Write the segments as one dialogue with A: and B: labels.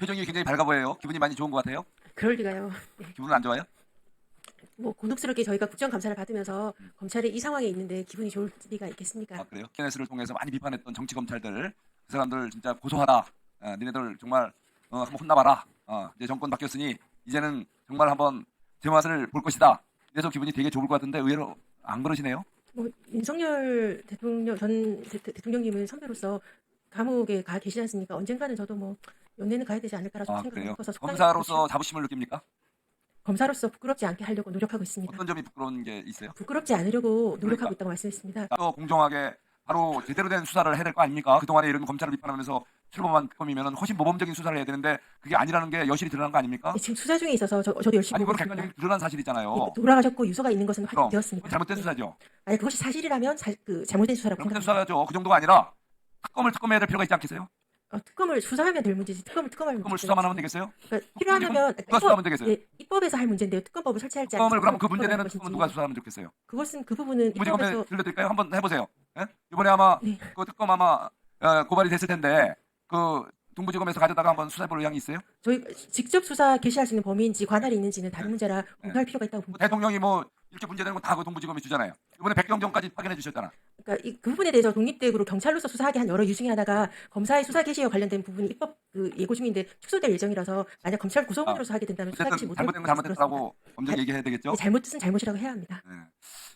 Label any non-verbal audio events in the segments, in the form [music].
A: 표정이 굉장히 밝아 보여요. 기분이 많이 좋은 것 같아요.
B: 그럴 리가요. [laughs]
A: 기분은 안 좋아요?
B: 뭐 곤혹스럽게 저희가 국정 감사를 받으면서
A: 음.
B: 검찰이 이 상황에 있는데 기분이 좋을 리가 있겠습니까?
A: 아, 그래요? KNS를 통해서 많이 비판했던 정치 검찰들 그 사람들 진짜 고소하라. 아, 니네들 정말 어, 한번 혼나봐라. 어, 이제 정권 바뀌었으니 이제는 정말 한번 제맛을 볼 것이다. 그래서 기분이 되게 좋을 것 같은데 의외로 안 그러시네요.
B: 뭐 윤석열 대통령 전 대, 대통령님은 선배로서 감옥에 가 계시지 않습니까? 언젠가는 저도 뭐 연내는 가야 되지 않을까라 좀
A: 아,
B: 생각을
A: 그래요?
B: 해서 속상해
A: 검사로서 자부심을 느낍니까?
B: 검사로서 부끄럽지 않게 하려고 노력하고 있습니다.
A: 어떤 점이 부끄러운 게 있어요?
B: 부끄럽지 않으려고 노력하고
A: 그러니까.
B: 있다고 말씀했습니다.
A: 또 공정하게 바로 제대로 된 수사를 해야 될 거 아닙니까? 그동안에 이런 검찰을 비판하면서 출범한 검이면 훨씬 모범적인 수사를 해야 되는데 그게 아니라는 게 여실히 드러난 거 아닙니까?
B: 지금 수사 중에 있어서 저, 저도 열심히
A: 아니 그건. 객관적으로 드러난 사실이잖아요.
B: 돌아가셨고 유서가 있는 것은
A: 그럼
B: 확인되었습니다.
A: 그건 잘못된
B: 네.
A: 수사죠.
B: 아니 그것이 사실이라면 자, 그 잘못된 수사라고
A: 잘못된
B: 생각합니다.
A: 수사죠. 그 정도가 아니라 특검을 특검해야 될 필요가 있지 않겠어요?
B: 어, 특검을 수사하면 될 문제지 특검을 특검을
A: 특검을 수사만 하면 되겠어요?
B: 그러니까 필요하면
A: 누가 수사하면 되겠어요?
B: 예, 입법에서 할 문제인데요. 특검법을 설치할지
A: 특검을 그럼 그 문제
B: 것인지.
A: 특검은 누가 수사하면 좋겠어요?
B: 그것은 그 부분은
A: 무지검에
B: 입법에서
A: 들려드릴까요? 한번 해보세요. 예? 이번에 아마
B: 네.
A: 그 특검 아마 어, 고발이 됐을 텐데 그 동부지검에서 가져다가 한번 수사해볼 의향이 있어요?
B: 저희 직접 수사 개시할 수 있는 범위인지 관할이 있는지는 다른 문제라 공부할 필요가 있다고
A: 뭐
B: 봅니다.
A: 대통령이 뭐 이렇게 문제되는 거다그 동부지검이 주잖아요. 이번에 백경정까지 파견해 주셨잖아.
B: 그러니까 이, 그 부분에 대해서 독립대으로 경찰로서 수사하게 한 여러 이유 중에 하나가 검사의 수사 개시와 관련된 부분이 입법 그 예고 중인데 축소될 예정이라서 만약 검찰 구성원으로서 하게 된다면 수사 개시 못할
A: 잘못된 건 잘못됐다고 검증 얘기해야 되겠죠?
B: 잘못은 잘못이라고 해야 합니다.
A: 예.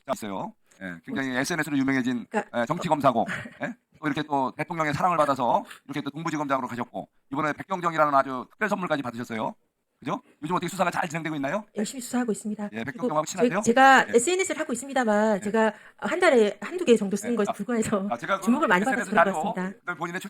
A: 자, 있어요. 예, 굉장히 SNS로 유명해진
B: 그러니까-
A: 예, 정치 검사고 예? [laughs] 또 이렇게 또 대통령의 사랑을 받아서 이렇게 또 동부지검장으로 가셨고 이번에 백경정이라는 아주 특별 선물까지 받으셨어요. 그죠? 요즘 어떻게 수사가 잘 진행되고 있나요?
B: 열심히 수사하고 있습니다.
A: 예,
B: 그리고
A: 백경정하고 친하세요?
B: 제, 가
A: 예.
B: SNS를 하고 있습니다만 제가 한 달에 한두 개 정도 쓰는
A: 예.
B: 것에
A: 아,
B: 불과해서
A: 아, 제가 그
B: 주목을 많이 받아서 그런 것
A: 자료,
B: 같습니다.
A: 본인의